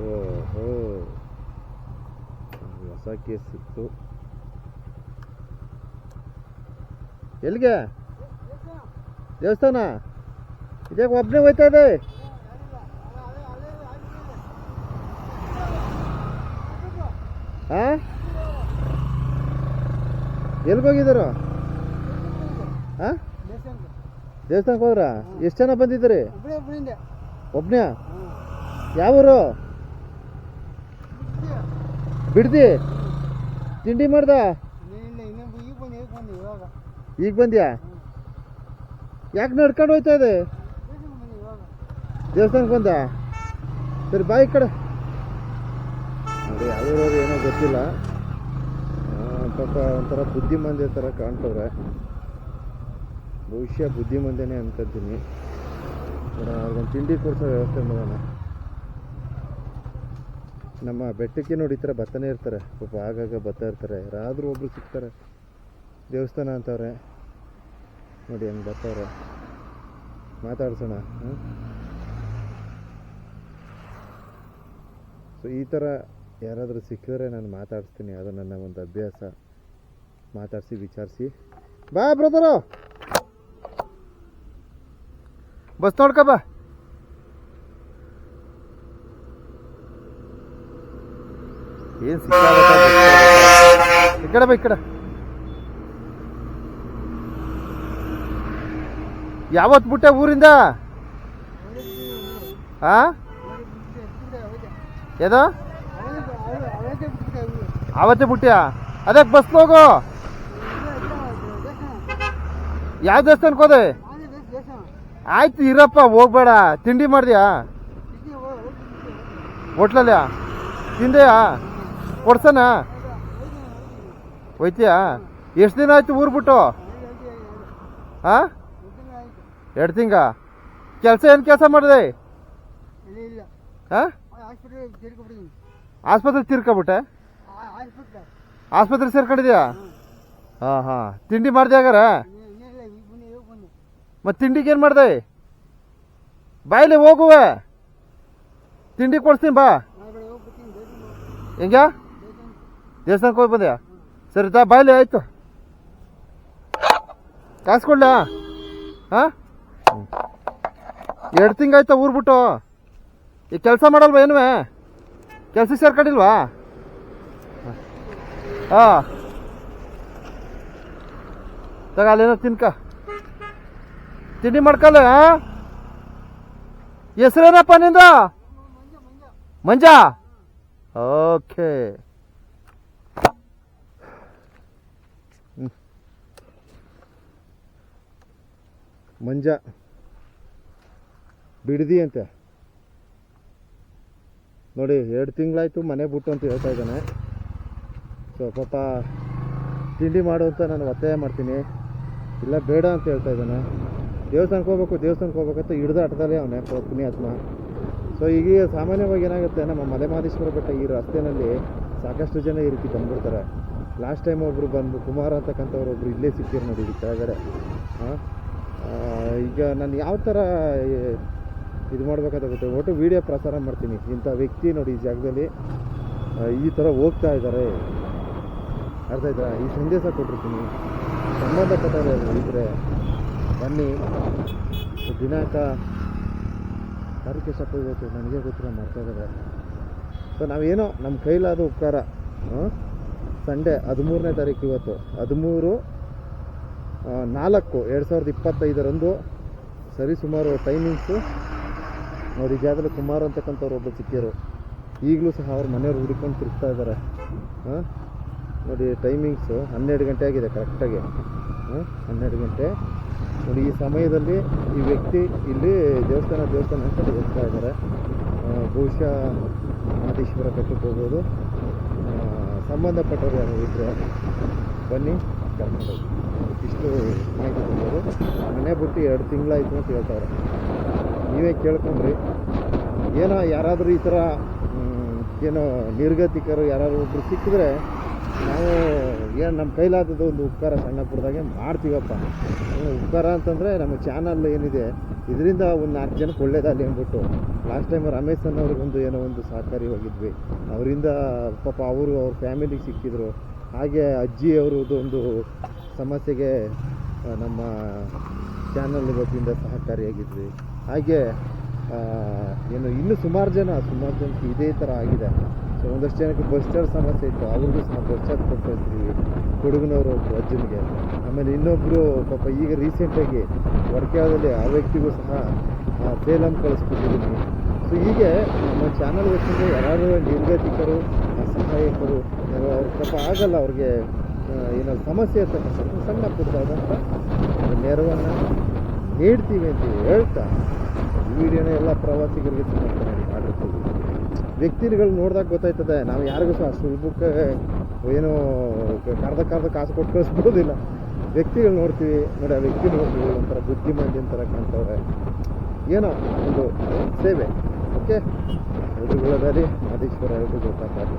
ಓಹೋ ಹೊಸ ಕೇಸ್ ಸಿಕ್ತು ಎಲ್ಲಿಗೆ? ದೇವಸ್ಥಾನ? ಇದೇ ಒಬ್ಬನೇ ಹೋಯ್ತಾ ಇದೆ? ಹಾಂ ಎಲ್ಲಿಗೆ ಹೋಗಿದ್ದಾರೋ ಹಾಂ ದೇವಸ್ಥಾನಕ್ಕೆ ಹೋದ್ರ? ಎಷ್ಟು ಜನ ಬಂದಿದ್ದೀರಿ? ಒಬ್ಬನೇ ಯಾವೂರು? ಬಿಡ್ದಿ. ತಿಂಡಿ ಮಾಡ್ದ? ಈಗ ಬಂದ್ಯಾ? ಯಾಕೆ ನಡ್ಕೊಂಡು ಹೋಯ್ತಾ ಇದೆ? ದೇವಸ್ಥಾನಕ್ಕೆ ಬಂದ? ಸರಿ, ಬಾಯಿ ಕಡೆ. ನೋಡಿ, ಯಾವ್ಯಾವ್ದು ಏನೋ ಗೊತ್ತಿಲ್ಲ. ಪಾಪ ಒಂಥರ ಬುದ್ಧಿಮಂದೆ ಥರ ಕಾಣ್ತವ್ರೆ. ಬಹುಶಃ ಬುದ್ಧಿಮಂದನೆ ಅನ್ಕೊಂತೀನಿ ಅವ್ರಿಗೊಂದು ತಿಂಡಿ ಕೊಡ್ಸೋ ವ್ಯವಸ್ಥೆ ಮಾಡೋಣ. ನಮ್ಮ ಬೆಟ್ಟಕ್ಕೆ ನೋಡಿ ಈ ಥರ ಬತ್ತನೇ ಇರ್ತಾರೆ. ಪಾಪ ಆಗಾಗ ಬರ್ತಾ ಇರ್ತಾರೆ. ಯಾರಾದರೂ ಒಬ್ಬರು ಸಿಗ್ತಾರೆ. ದೇವಸ್ಥಾನ ಅಂತವ್ರೆ. ನೋಡಿ ಹಂಗೆ ಬರ್ತಾವ್ರೆ ಮಾತಾಡ್ಸೋಣ ಸೊ ಈ ಥರ ಯಾರಾದರೂ ಸಿಕ್ಕಿದ್ರೆ ನಾನು ಮಾತಾಡಿಸ್ತೀನಿ. ಅದು ನನ್ನ ಒಂದು ಅಭ್ಯಾಸ. ಮಾತಾಡಿಸಿ, ವಿಚಾರಿಸಿ. ಬಾ ಬ್ರದರು ಬಸ್ ನೋಡ್ಕೊ ಬಾ. ಏನ್ ಸಿಕ್ಕಾಗತ್ತ ಕಡೆ ಯಾವತ್ತು ಬಿಟ್ಟೆ ಊರಿಂದ? ಆ? ಏದೋ ಆವತ್ತೇ ಬಿಟ್ಟ್ಯಾ? ಅದಕ್ಕೆ ಬಸ್ ಹೋಗೋ. ಯಾವ ದೇವಸ್ಥಾನಕ್ಕೆ ಹೋದೆ? ಆಯ್ತು ಇರಪ್ಪ ಹೋಗ್ಬೇಡ. ತಿಂಡಿ ಮಾಡಿದ್ಯಾ? ಹೋಟ್ಲಲ್ಲಿಯಾ ತಿಂದೆಯಾ? ಕೊಡ್ಸನ? ಹೋಯ್ತೀಯಾ? ಎಷ್ಟು ದಿನ ಆಯ್ತು ಊರು ಬಿಟ್ಟು? ಹಾ ಎರಡು ತಿಂಗ? ಕೆಲಸ ಏನು ಕೆಲಸ ಮಾಡಿದೆ? ಹಾ ಆಸ್ಪತ್ರೆ ತಿರ್ಕೊಬಿಟ್ಟೆ? ಆಸ್ಪತ್ರೆ ಸೇರ್ಕೊಂಡಿದ್ಯಾ? ಹಾಂ ಹಾಂ. ತಿಂಡಿ ಮಾಡಿದೆ ಹಾಗಾರ? ಮತ್ತೆ ತಿಂಡಿಗೆ ಏನು ಮಾಡಿದೆ? ಬಾಯಲ್ಲಿ ಹೋಗುವೆ. ತಿಂಡಿ ಕೊಡ್ಸ್ತೀನಿ ಬಾ. ಹೆಂಗ ದೇವಸ್ಥಾನಕ್ಕೆ ಹೋಗಿ ಬಂದ್ಯಾ ಸರಿ, ತಾ, ಬಾಯ್ಲಿ, ಆಯ್ತು. ಕಾಸು ಕೊಡ್ಲ? ಹಾಂ? ಎರಡು ತಿಂಗಾಯ್ತಾ ಊರು ಬಿಟ್ಟು? ಈ ಕೆಲಸ ಮಾಡಲ್ವ ಏನುವೆ ಕೆಲಸಕ್ಕೆ ಸೇರ್ಕೊಂಡಿಲ್ವಾ? ಹಾಂ. ತಗ, ಅಲ್ಲೇನೋ ತಿನ್ಕ. ತಿಂಡಿ ಮಾಡ್ಕಲ್ಲ ಹೆಸರೇನಪ್ಪ ನಿಂದ? ಮಂಜ? ಓಕೆ. ಮಂಜ. ಬಿಡದಿ ಅಂತ. ನೋಡಿ, ಎರಡು ತಿಂಗಳಾಯ್ತು ಮನೆ ಬಿಟ್ಟು ಅಂತ ಹೇಳ್ತಾ ಇದ್ದಾನೆ. ಸೊ, ಪಾಪ ತಿಂಡಿ ಮಾಡು ಅಂತ ನಾನು ಒತ್ತಾಯ ಮಾಡ್ತೀನಿ. ಇಲ್ಲ, ಬೇಡ ಅಂತ ಹೇಳ್ತಾ ಇದ್ದಾನೆ. ದೇವಸ್ಥಾನಕ್ಕೆ ಹೋಗ್ಬೇಕು, ದೇವಸ್ಥಾನಕ್ಕೆ ಹೋಗ್ಬೇಕಂತ ಹಿಡ್ದು ಆಟದಲ್ಲೇ ಅವನೇ ಪುಣ್ಯಾತ್ಮ ಸೊ, ಈಗ ಸಾಮಾನ್ಯವಾಗಿ ಏನಾಗುತ್ತೆ, ನಮ್ಮ ಮಲೆಮಹದೇಶ್ವರ ಬೆಟ್ಟ ಈ ರಸ್ತೆಯಲ್ಲಿ ಸಾಕಷ್ಟು ಜನ ಈ ರೀತಿ ಬಂದ್ಬಿಡ್ತಾರೆ. ಲಾಸ್ಟ್ ಟೈಮ್ ಒಬ್ಬರು ಬಂದು ಕುಮಾರ್ ಅಂತಕ್ಕಂಥವ್ರು ಒಬ್ರು ಇಲ್ಲೇ ಸಿಕ್ಕಿರು ನೋಡಿ ಕೆಳಗಡೆ. ಹಾಂ? ಈಗ ನಾನು ಯಾವ ಥರ ಇದು ಮಾಡ್ಬೇಕಂತ ಗೊತ್ತೆ ಒಟ್ಟು ವಿಡಿಯೋ ಪ್ರಸಾರ ಮಾಡ್ತೀನಿ. ಇಂಥ ವ್ಯಕ್ತಿ ನೋಡಿ ಈ ಜಾಗದಲ್ಲಿ ಈ ಥರ ಹೋಗ್ತಾ ಇದ್ದಾರೆ. ಅರ್ಥ ಆಯ್ತಾ? ಈ ಸಂದೇಶ ಕೊಟ್ಟಿರ್ತೀನಿ. ಸಂಬಂಧಪಟ್ಟವರು ಇದ್ದರೆ ಬನ್ನಿ. ದಿನಾಂಕ, ತಾರೀಕು ಸಪ್ಪ ಇವತ್ತು? ನನಗೆ ಗೊತ್ತಿಲ್ಲ ಮಾಡ್ತಾ ಇದ್ದಾರೆ ಸೊ ನಾವೇನೋ ನಮ್ಮ ಕೈಲಾದ ಉಪಕಾರ ಸಂಡೇ, ಹದಿಮೂರನೇ ತಾರೀಕು ಇವತ್ತು. ಹದಿಮೂರು ನಾಲ್ಕು, ಎರಡು ಸಾವಿರದ ಇಪ್ಪತ್ತೈದರಂದು ಸರಿ ಸುಮಾರು ಟೈಮಿಂಗ್ಸು ನೋಡಿ ಜಾಗದಲ್ಲಿ ಕುಮಾರ್ ಅಂತಕ್ಕಂಥವ್ರು ಒಬ್ಬರು ಸಿಕ್ಕಿರು ಈಗಲೂ ಸಹ ಅವ್ರ ಮನೆಯವ್ರು ಹುಡುಕೊಂಡು ತಿರುಗ್ತಾ ಇದ್ದಾರೆ. ಹಾಂ ನೋಡಿ ಟೈಮಿಂಗ್ಸು ಹನ್ನೆರಡು ಗಂಟೆ ಆಗಿದೆ ಕರೆಕ್ಟಾಗಿ ಹಾಂ ಹನ್ನೆರಡು ಗಂಟೆ. ನೋಡಿ, ಈ ಸಮಯದಲ್ಲಿ ಈ ವ್ಯಕ್ತಿ ಇಲ್ಲಿ ದೇವಸ್ಥಾನ ದೇವಸ್ಥಾನ ಅಂತ ಹೋಗ್ತಾ ಇದ್ದಾರೆ. ಬಹುಶಃ ಮಹದೇಶ್ವರ ಬೆಟ್ಟಕ್ಕೆ ಹೋಗ್ಬೋದು. ಸಂಬಂಧಪಟ್ಟವರು ಯಾರು ಇದ್ದರೆ ಬನ್ನಿ, ಕರ್ಕೊಂಡು ಇಷ್ಟು ಮಾಹಿತಿ ಮನೆ ಬಿಟ್ಟು ಎರಡು ತಿಂಗಳಾಯ್ತು ಅಂತ ಹೇಳ್ತಾರೆ. ನೀವೇ ಕೇಳ್ಕೊಂಡ್ರಿ. ಏನೋ ಯಾರಾದರೂ ಈ ಥರ ಏನೋ ನಿರ್ಗತಿಕರು ಯಾರಾದರೂ ಒಬ್ಬರು ಸಿಕ್ಕಿದ್ರೆ ನಾವು ಏನು ನಮ್ಮ ಕೈಲಾದದ್ದು ಒಂದು ಉಪಕಾರ ಸಣ್ಣ ಪುಟ್ಟದಾಗೆ ಮಾಡ್ತೀವಪ್ಪ ಉಪಕಾರ ಅಂತಂದರೆ ನಮ್ಮ ಚಾನಲ್ ಏನಿದೆ, ಇದರಿಂದ ಒಂದು ನಾಲ್ಕು ಜನಕ್ಕೆ ಒಳ್ಳೇದಾಗಲಿ ಅಂದ್ಬಿಟ್ಟು. ಲಾಸ್ಟ್ ಟೈಮ್ ರಮೇಶ್ ಅವ್ರಿಗೊಂದು ಏನೋ ಒಂದು ಸಹಕಾರಿ ಹೋಗಿದ್ವಿ. ಅವರಿಂದ ಪಾಪ ಅವರು ಅವ್ರ ಫ್ಯಾಮಿಲಿಗೆ ಸಿಕ್ಕಿದ್ರು. ಹಾಗೆ ಅಜ್ಜಿ ಅವ್ರದ್ದು ಒಂದು ಸಮಸ್ಯೆಗೆ ನಮ್ಮ ಚಾನಲ್ ವತಿಯಿಂದ ಸಹಕಾರಿಯಾಗಿದ್ವಿ. ಹಾಗೆ ಏನು ಇನ್ನೂ ಸುಮಾರು ಜನ, ಸುಮಾರು ಜನಕ್ಕೆ ಇದೇ ಥರ ಆಗಿದೆ. ಸೊ ಒಂದಷ್ಟು ಜನಕ್ಕೆ ಬಸ್ ಚಾರ್ಜ್ ಸಮಸ್ಯೆ ಇತ್ತು. ಅವ್ರಿಗೂ ಸಹ ಬಸ್ ಚಾರ್ಜ್ ಹುಡುಗನವರು ಒಬ್ಬರು ಅಜ್ಜನಿಗೆ. ಆಮೇಲೆ ಇನ್ನೊಬ್ಬರು ಪಾಪ ಈಗ ರೀಸೆಂಟಾಗಿ ವರ್ಕ್ಯಾವದಲ್ಲಿ ಆ ವ್ಯಕ್ತಿಗೂ ಸಹ ಸೇಲಮ್ ಸೇಲಂ ಕಳಿಸ್ಬಿಟ್ಟಿದ್ದೀನಿ. ಸೊ ಹೀಗೆ ನಮ್ಮ ಚಾನಲ್ ವತಿಯಿಂದ ಯಾರು ನಿರ್ಗತಿಕರು ಸಹಾಯಕರು ಪಾಪ ಆಗಲ್ಲ ಅವ್ರಿಗೆ. ಏನೋ ಸಮಸ್ಯೆ ಇರ್ತಕ್ಕಂಥದ್ದು ಸಣ್ಣ ಪುಟ್ಟದಾದಂಥ ನೆರವನ್ನು ನೀಡ್ತೀವಿ ಅಂತ ಹೇಳ್ತಾ ಈ ವಿಡಿಯೋನ ಎಲ್ಲ ಪ್ರವಾಸಿಗರಿಗೆ ಮಾಡಿರ್ತೀವಿ ವ್ಯಕ್ತಿಗಳು ನೋಡಿದಾಗ ಗೊತ್ತಾಯ್ತದೆ, ನಾವು ಯಾರಿಗೂ ಸಹ ಸುಲಭಕ್ಕೆ ಏನು ಕರ್ದ ಕರ್ದ ಕಾಸು ಕೊಟ್ಟು ಕಳಿಸ್ಬೋದಿಲ್ಲ. ವ್ಯಕ್ತಿಗಳು ನೋಡ್ತೀವಿ, ನೋಡಿ ಆ ವ್ಯಕ್ತಿ ನೋಡ್ತೀವಿ, ಒಂಥರ ಬುದ್ಧಿಮಾಂದ್ಯ ಥರ ಕಾಣ್ತವ್ರೆ. ಏನೋ ಒಂದು ಸೇವೆ ಓಕೆ ಎಲ್ರಿಗೂ ಒಳ್ಳೆದಾರಿ ಮಾದೇಶ್ವರ ಎಲ್ರಿಗೂ ಕಾಪಾಡಿ